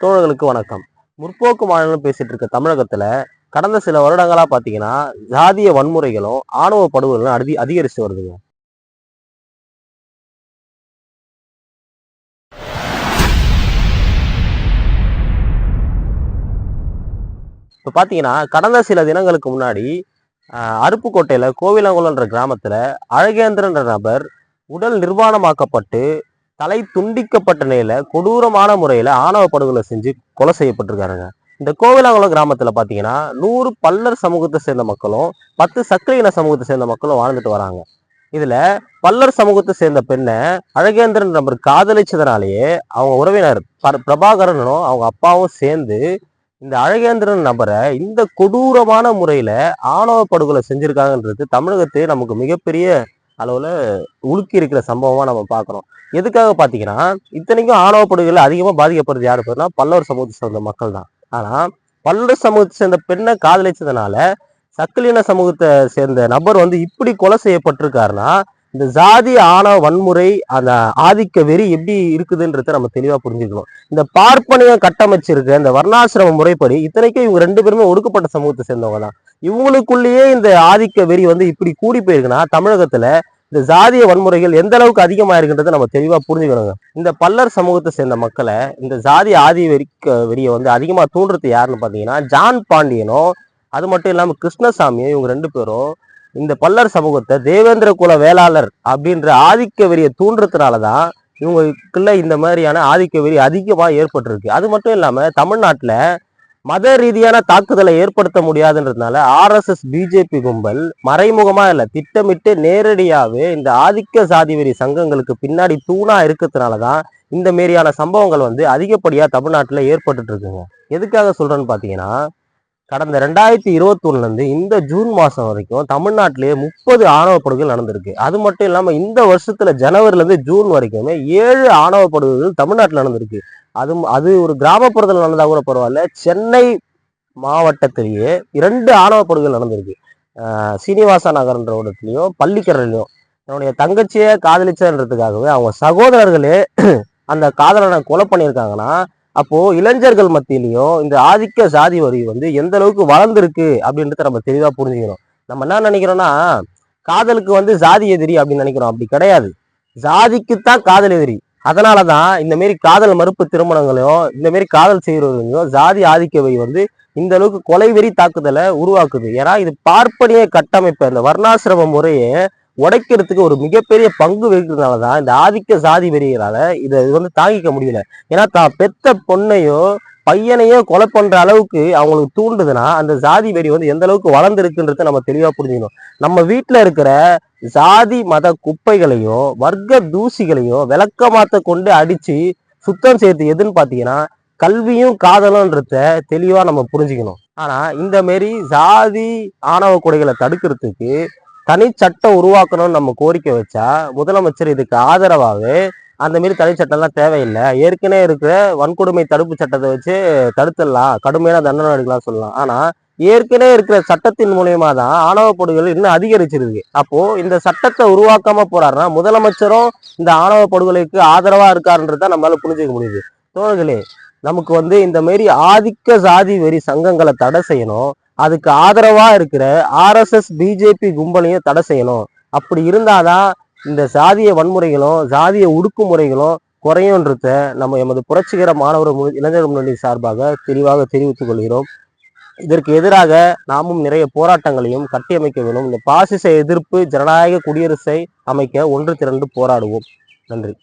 தோழர்களுக்கு வணக்கம். முற்போக்கு மாநிலம் பேசிட்டு இருக்க தமிழகத்துல கடந்த சில வருடங்களா பாத்தீங்கன்னா ஜாதிய வன்முறைகளும் ஆணவ படுகொலைகளும் அதி அதிகரிச்சு வருதுங்க. இப்போ பார்த்தீங்கன்னா கடந்த சில தினங்களுக்கு முன்னாடி ஆஹ், அருப்புக்கோட்டையில கோவிலங்குளம்ன்ற கிராமத்துல அழகேந்திரன்ற நபர் உடல் நிர்வாணமாக்கப்பட்டு தலை துண்டிக்கப்பட்ட நிலையில கொடூரமான முறையில ஆணவ படுகொலை செஞ்சு கொலை செய்யப்பட்டிருக்காருங்க. இந்த கோவிலாங்குளம் கிராமத்துல பாத்தீங்கன்னா நூறு பல்லர் சமூகத்தை சேர்ந்த மக்களும் பத்து சக்கரை இன சமூகத்தை சேர்ந்த மக்களும் வாழ்ந்துட்டு வராங்க. இதுல பல்லர் சமூகத்தை சேர்ந்த பெண்ணை அழகேந்திரன் நபர் காதலிச்சதுனாலேயே அவங்க உறவினர் பிரபாகரனும் அவங்க அப்பாவும் சேர்ந்து இந்த அழகேந்திரன் நபரை இந்த கொடூரமான முறையில ஆணவ படுகொலை செஞ்சிருக்காங்கன்றது தமிழகத்தையே நமக்கு மிகப்பெரிய அளவில் உலுக்கி இருக்கிற சம்பவமாக நம்ம பார்க்குறோம். எதுக்காக பார்த்தீங்கன்னா இத்தனைக்கும் ஆணவ அதிகமாக அதிகமா பாதிக்கப்படுறது யாரு பேருனா பல்லவர் சமூகத்தை சேர்ந்த மக்கள் தான் ஆனால் பல்லவர் சமூகத்தை சேர்ந்த பெண்ணை காதலிச்சதுனால சக்கலின சமூகத்தை சேர்ந்த நபர் வந்து இப்படி கொலை செய்யப்பட்டிருக்காருன்னா இந்த ஜாதி ஆணவ வன்முறை அந்த ஆதிக்க வெறி எப்படி இருக்குதுன்றத நம்ம தெளிவா புரிஞ்சுக்கணும். இந்த பார்ப்பனையை கட்டமைச்சிருக்க இந்த வர்ணாசிரம முறைப்படி இத்தனைக்கும் இவங்க ரெண்டு பேருமே ஒடுக்கப்பட்ட சமூகத்தை சேர்ந்தவங்க தான். இவங்களுக்குள்ளேயே இந்த ஆதிக்க வெறி வந்து இப்படி கூடி போயிருக்குன்னா தமிழகத்துல இந்த ஜாதிய வன்முறைகள் எந்த அளவுக்கு அதிகமா இருக்குன்றதை நம்ம தெளிவா புரிஞ்சுக்கணுங்க. இந்த பல்லர் சமூகத்தை சேர்ந்த மக்களை இந்த ஜாதி ஆதி வெறிக்க வெறியை வந்து அதிகமா தூண்டுறது யாருன்னு பாத்தீங்கன்னா ஜான் பாண்டியனும் அது மட்டும் இல்லாம கிருஷ்ணசாமியும் இவங்க ரெண்டு பேரும் இந்த பல்லர் சமூகத்தை தேவேந்திர குல வேளாளர் அப்படின்ற ஆதிக்க வெறியை தூண்டுறதுனாலதான் இவங்களுக்குள்ள இந்த மாதிரியான ஆதிக்க வெறி அதிகமாக ஏற்பட்டிருக்கு. அது மட்டும் இல்லாம தமிழ்நாட்டில் மத ரீதியான தாக்குதலை ஏற்படுத்த முடியாதுன்றதுனால ஆர்எஸ்எஸ் பிஜேபி கும்பல் மறைமுகமாக இல்லை திட்டமிட்டு நேரடியாகவே இந்த ஆதிக்க சாதி வெறி சங்கங்களுக்கு பின்னாடி தூணாக இருக்கிறதுனால தான் இந்த மாரியான சம்பவங்கள் வந்து அதிகப்படியாக தமிழ்நாட்டில் ஏற்பட்டுட்டு இருக்குங்க. எதுக்காக சொல்கிறேன்னு பார்த்தீங்கன்னா கடந்த ரெண்டாயிரத்தி இருபத்தி ஒன்றுலேருந்து இந்த ஜூன் மாதம் வரைக்கும் தமிழ்நாட்டிலேயே முப்பது ஆணவ படுகொலை நடந்திருக்கு. அது மட்டும் இல்லாமல் இந்த வருஷத்தில் ஜனவரிலேருந்து ஜூன் வரைக்குமே ஏழு ஆணவ படுகொலைகள் தமிழ்நாட்டில் நடந்திருக்கு. அது அது ஒரு கிராமப்புறத்தில் நடந்தா கூட பரவாயில்ல. சென்னை மாவட்டத்திலேயே இரண்டு ஆணவ படுகொலை நடந்திருக்கு. சீனிவாசா நகர்ன்ற இடத்துலையும் பள்ளிக்கரையிலையும் என்னுடைய தங்கச்சியை காதலிச்சன்றதுக்காகவே அவங்க சகோதரர்களே அந்த காதலனை கொலை பண்ணியிருக்காங்கன்னா அப்போ இளைஞர்கள் மத்தியிலையும் இந்த ஆதிக்க சாதி வரி வந்து எந்த அளவுக்கு வளர்ந்துருக்கு அப்படின்றத நம்ம தெளிவா புரிஞ்சுக்கிறோம் நம்ம என்ன நினைக்கிறோம்னா காதலுக்கு வந்து சாதி எதிரி அப்படின்னு நினைக்கிறோம். அப்படி கிடையாது. ஜாதிக்குத்தான் காதல் எதிரி. அதனாலதான் இந்த மாரி காதல் மறுப்பு திருமணங்களையும் இந்த மாரி காதல் செய்கிறவர்களையும் ஜாதி ஆதிக்க வரி வந்து இந்த அளவுக்கு கொலை வெறி தாக்குதலை உருவாக்குது. ஏன்னா இது பார்ப்பனிய கட்டமைப்பு. அந்த வர்ணாசிரம முறையை உடைக்கிறதுக்கு ஒரு மிகப்பெரிய பங்கு வகிக்கிறதுனால தான் இந்த ஆதிக்க சாதி வெறியனால இதை இது வந்து தாங்கிக்க முடியல. ஏன்னா தான் பெத்த பொண்ணையோ பையனையோ கொலை பண்ற அளவுக்கு அவங்களுக்கு தூண்டுதுன்னா அந்த சாதி வெறி வந்து எந்த அளவுக்கு வளர்ந்துருக்குன்றத நம்ம தெளிவா புரிஞ்சுக்கணும். நம்ம வீட்டுல இருக்கிற ஜாதி மத குப்பைகளையும் வர்க்க தூசிகளையும் விளக்கமாத்த கொண்டு அடிச்சு சுத்தம் செய்யறது எதுன்னு பாத்தீங்கன்னா கல்வியும் காதலும்ன்றத தெளிவா நம்ம புரிஞ்சுக்கணும். ஆனா இந்த மாரி ஜாதி ஆணவ கொடைகளை தடுக்கிறதுக்கு தனி சட்டம் உருவாக்கணும்னு நம்ம கோரிக்கை வச்சா முதலமைச்சர் இதுக்கு ஆதரவாகவே அந்த மாரி தனி சட்டம்லாம் தேவையில்லை. ஏற்கனவே இருக்கிற வன்கொடுமை தடுப்பு சட்டத்தை வச்சு தடுத்துடலாம். கடுமையான தண்டனை எடுக்கலாம் சொல்லலாம். ஆனால் ஏற்கனவே இருக்கிற சட்டத்தின் மூலயமா தான் ஆணவ படுகொலை இன்னும் அதிகரிச்சிருக்கு. அப்போ இந்த சட்டத்தை உருவாக்காம போறாருன்னா முதலமைச்சரும் இந்த ஆணவ படுகொலைக்கு ஆதரவா இருக்காருன்றத நம்மளால புரிஞ்சுக்க முடியுது. தோழர்களே நமக்கு வந்து இந்த மாரி ஆதிக்க சாதி வெறி சங்கங்களை தடை செய்யணும். அதுக்கு ஆதரவா இருக்கிற ஆர்எஸ்எஸ் பிஜேபி கும்பலையும் தடை செய்யணும். அப்படி இருந்தாதான் இந்த சாதிய வன்முறைகளும் சாதிய ஒடுக்குமுறைகளும் குறையுன்றத நம்ம எமது புரட்சிகர மாணவர் இளைஞர் முன்னணி சார்பாக தெளிவாக தெரிவித்துக் கொள்கிறோம். இதற்கு எதிராக நாமும் நிறைய போராட்டங்களையும் கட்டியமைக்க வேண்டும் இந்த பாசிச எதிர்ப்பு ஜனநாயக குடியரசை அமைக்க ஒன்று திரண்டு போராடுவோம். நன்றி.